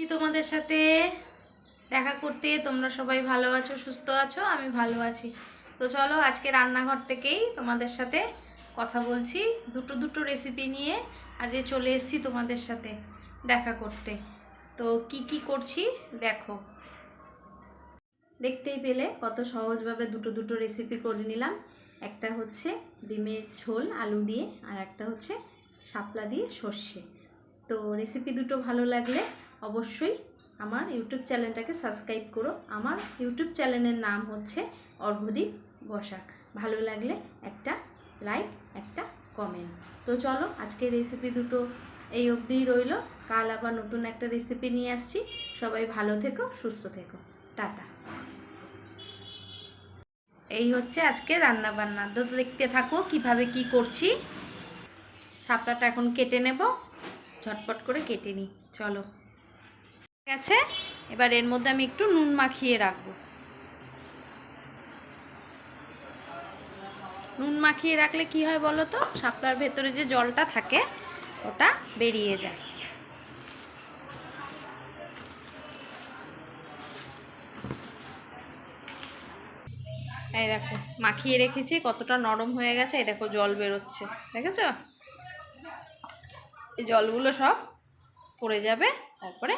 এই তোমাদের সাথে দেখা করতে তোমরা সবাই ভালো আছো, সুস্থ আছো, আমি ভালো আছি। তো চলো আজকে রান্নাঘর থেকেই তোমাদের সাথে কথা বলছি, দুটো দুটো রেসিপি নিয়ে আজকে চলে এসেছি তোমাদের সাথে দেখা করতে। তো কি কি করছি দেখো। দেখতেই পেলে কত সহজভাবে দুটো দুটো রেসিপি করে নিলাম। একটা হচ্ছে ডিমের ঝোল, আলু দিয়ে, আর একটা হচ্ছে শাপলা দিয়ে সর্ষে। তো রেসিপি দুটো ভালো লাগলে অবশ্যই আমার ইউটিউব চ্যানেলটাকে সাবস্ক্রাইব করো। আমার ইউটিউব চ্যানেলের নাম হচ্ছে অর্ঘদীপ বসাক। ভালো লাগলে একটা লাইক, একটা কমেন্ট। তো চলো আজকে রেসিপি দুটো এই অবধিই রইল। কাল আবার নতুন একটা রেসিপি নিয়ে আসছি। সবাই ভালো থেকো, সুস্থ থেকো। টাটা। এই হচ্ছে আজকে রান্না বান্না তো দেখতে থাকো কীভাবে কি করছি। শাপলাটা এখন কেটে নেব। ঝটপট করে কেটে নিই। চলো। আছে এবার এর মধ্যে আমি একটু নুন মাখিয়ে রাখব। নুন মাখিয়ে রাখলে কি হয় বলো তো? শাপলার ভেতরে যে জলটা থাকে, ওটা বেরিয়ে যায়। এই দেখো, মাখিয়ে রেখেছি, কতটা নরম হয়ে গেছে। এই দেখো, জল বেরোচ্ছে। দেখেছ? এই জলগুলো সব পড়ে যাবে, তারপরে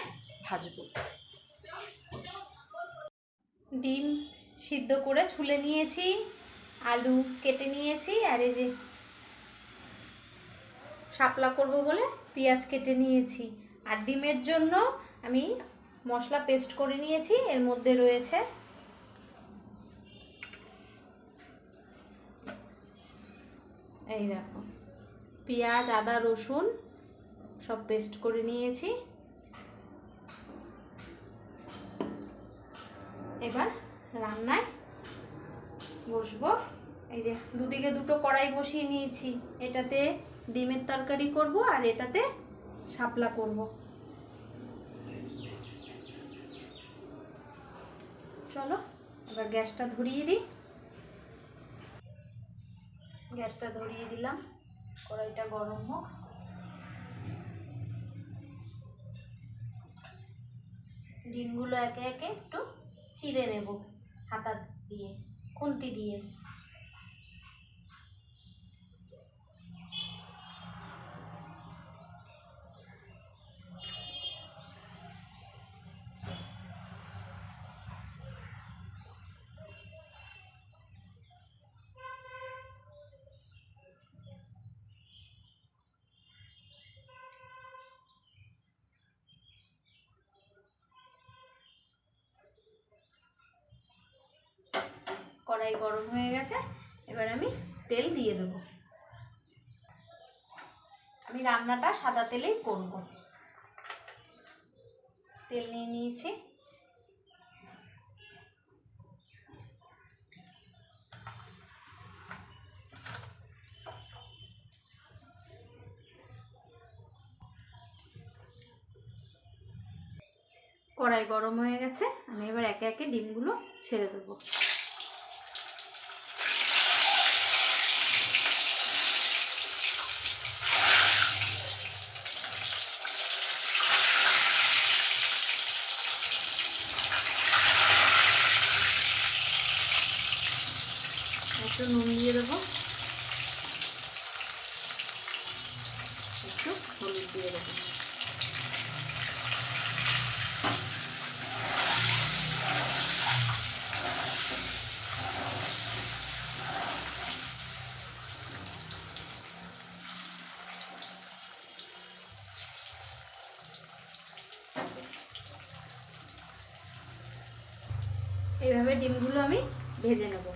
ভাজবো। ডিম সিদ্ধ করে ছুলে নিয়েছি, আলু কেটে নিয়েছি, আর এই যে শাপলা করব বলে পেঁয়াজ কেটে নিয়েছি। আর ডিমের জন্য আমি মশলা পেস্ট করে নিয়েছি, এর মধ্যে রয়েছে এই দেখো, পেঁয়াজ, আদা, রসুন সব পেস্ট করে নিয়েছি। এবার রান্নায় বসবো। এই যে দুদিকে দুটো কড়াই বসিয়ে নিয়েছি। এটাতে ডিমের তরকারি করব আর এটাতে শাপলা করব। চলো, এবার গ্যাসটা ধরিয়ে দিই। গ্যাসটা ধরিয়ে দিলাম। কড়াইটা গরম হোক। ডিমগুলো একে একে একটু চিড়ে নেব হাতা দিয়ে খুন্তি দিয়ে। কড়াই গরম হয়ে গেছে, এবার আমি তেল দিয়ে দেবো। আমি রান্নাটা সাদা তেলেই করব। তেল নিয়ে নিয়েছি। কড়াই গরম হয়ে গেছে, আমি এবার একে একে ডিমগুলো ছেড়ে দেবো একটু নুন দিয়ে দেবো একটু হলুদ দিয়ে দেবো এইভাবে ডিমগুলো আমি ভেজে নেব।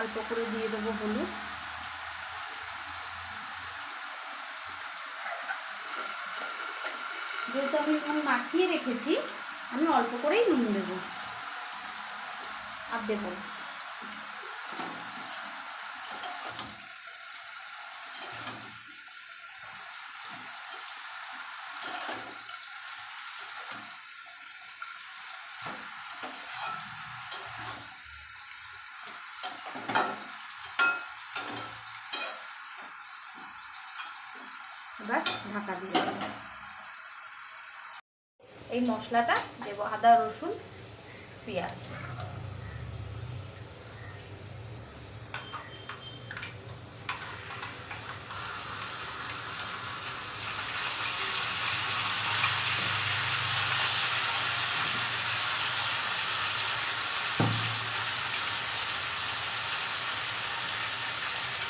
অল্প করে দিয়ে দেবো হলুদ। যেহেতু আমি এখন মাখিয়ে রেখেছি, আমি অল্প করেই নুন দেবো। আর দেবো এবার ঢাকা দিয়ে দেবো এই মশলাটা দেবো আদা রসুন পেঁয়াজ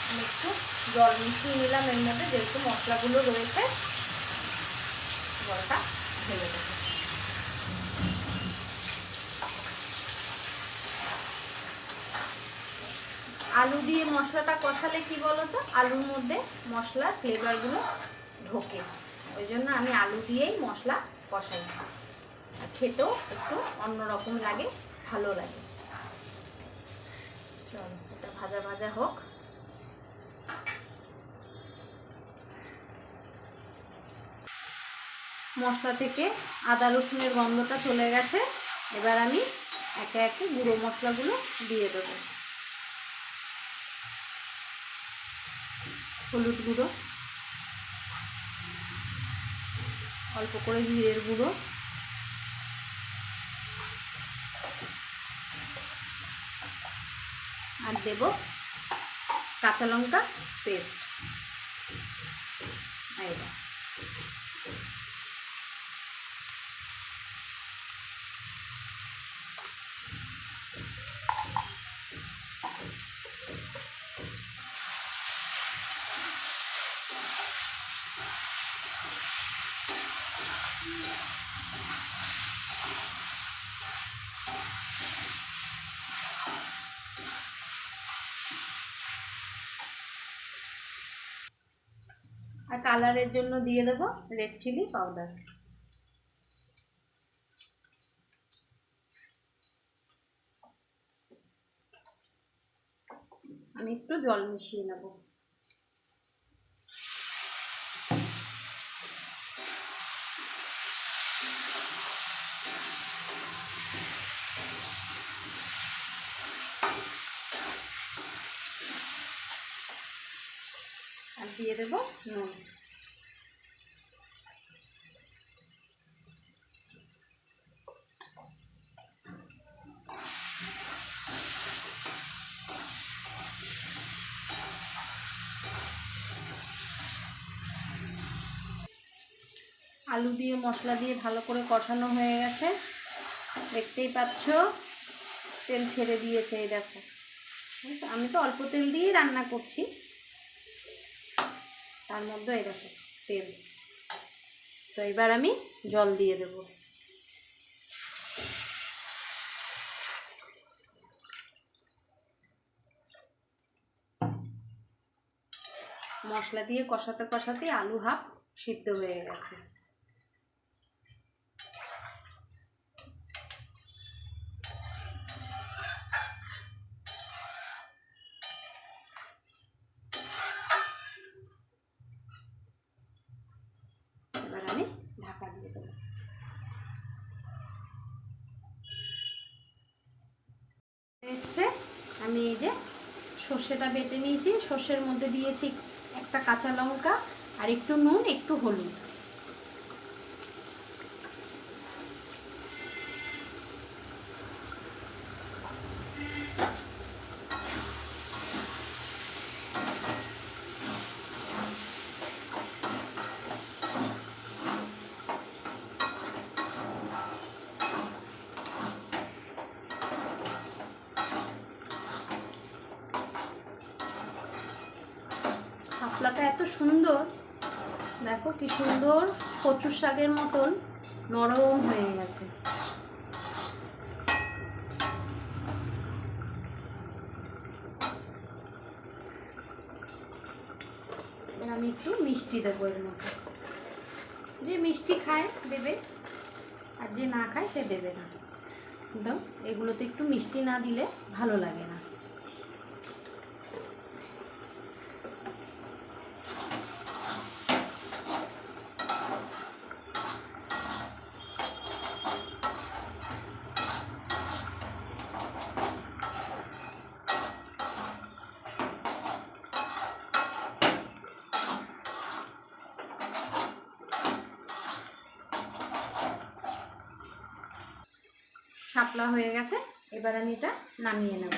আমি একটু জল মিশিয়ে নিলাম এর মধ্যে, যেহেতু মশলাগুলো রয়েছে, জলটা ঢেলে দেবো। আলু দিয়ে মশলাটা কষালে কি বলো তো আলুর মধ্যে মশলার ফ্লেভারগুলো ঢোকে। ওই জন্য আমি আলু দিয়েই মশলা কষাই। খেতেও একটু অন্যরকম লাগে, ভালো লাগে। চলো, এটা ভাজা ভাজা হোক। মশলা থেকে আদা, রসুনের গন্ধটা চলে গেছে। এবার আমি একে একে গুঁড়ো মশলাগুলো দিয়ে দেবো। হলুদ গুঁড়ো, অল্প করে জিরের গুঁড়ো, আর দেব কাঁচা লঙ্কা পেস্ট। এইটা আর কালারের জন্য দিয়ে দেব রেড চিলি পাউডার। আমি একটু জল মিশিয়ে নেব। আর দিয়ে দেব নুন। আলু দিয়ে মশলা দিয়ে ভালো করে কষানো হয়ে গেছে। দেখতেই পাচ্ছ, তেল ছেড়ে দিয়েছে, এই দেখো। আমি তো অল্প তেল দিয়েই রান্না করছি। তার মধ্যে এই দেখো, তেল। তো এবার আমি জল দিয়ে দেব। মশলা দিয়ে কষাতে কষাতে আলু হাফ সিদ্ধ হয়ে গেছে এবার আমি ঢাকা দিয়ে দেবো এসছে আমি এই যে সর্ষেটা বেটে নিয়েছি। সর্ষের মধ্যে দিয়েছি একটা কাঁচা লঙ্কা আর একটু নুন একটু হলুদ শাপলাটা এত সুন্দর দেখো কি সুন্দর কচুর শাকের মতন নরম হয়ে গেছে। আমি একটু মিষ্টি দেবো এর মধ্যে। যে মিষ্টি খায় দেবে, আর যে না খায় সে দেবে না। কিন্তু এগুলোতে একটু মিষ্টি না দিলে ভালো লাগে না। শাপলা হয়ে গেছে এবার আমি এটা নামিয়ে নেব।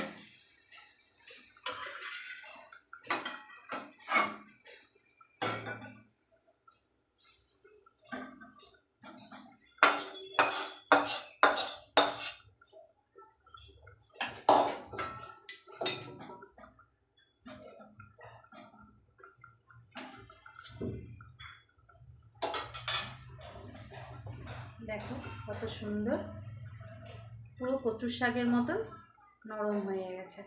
দেখো কত সুন্দর পুরো কচুর শাকের মতন নরম হয়ে গেছে।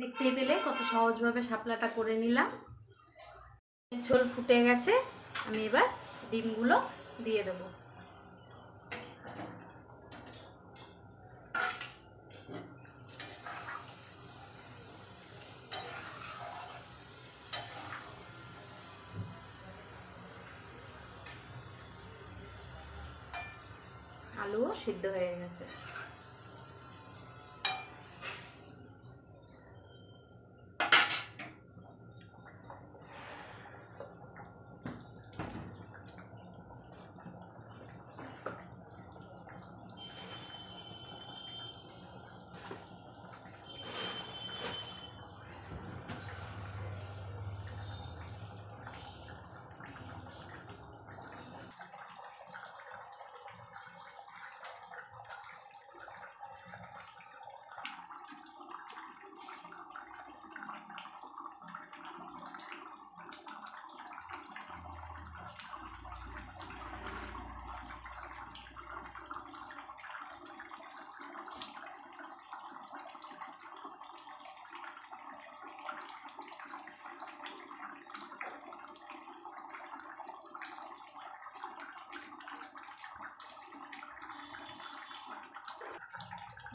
দেখতেই পেলে কত সহজভাবে সাপলাটা করে নিলাম। ঝোল ফুটে গেছে, আমি এবার ডিমগুলো দিয়ে দেবো। আলুও সিদ্ধ হয়ে গেছে।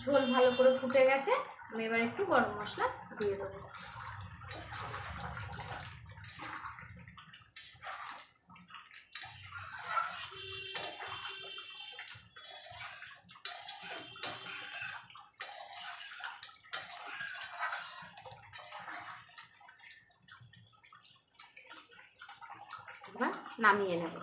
ঝোল ভালো করে ফুটে গেছে আমি এবার একটু গরম মশলা দিয়ে দেবো। নামিয়ে নেব।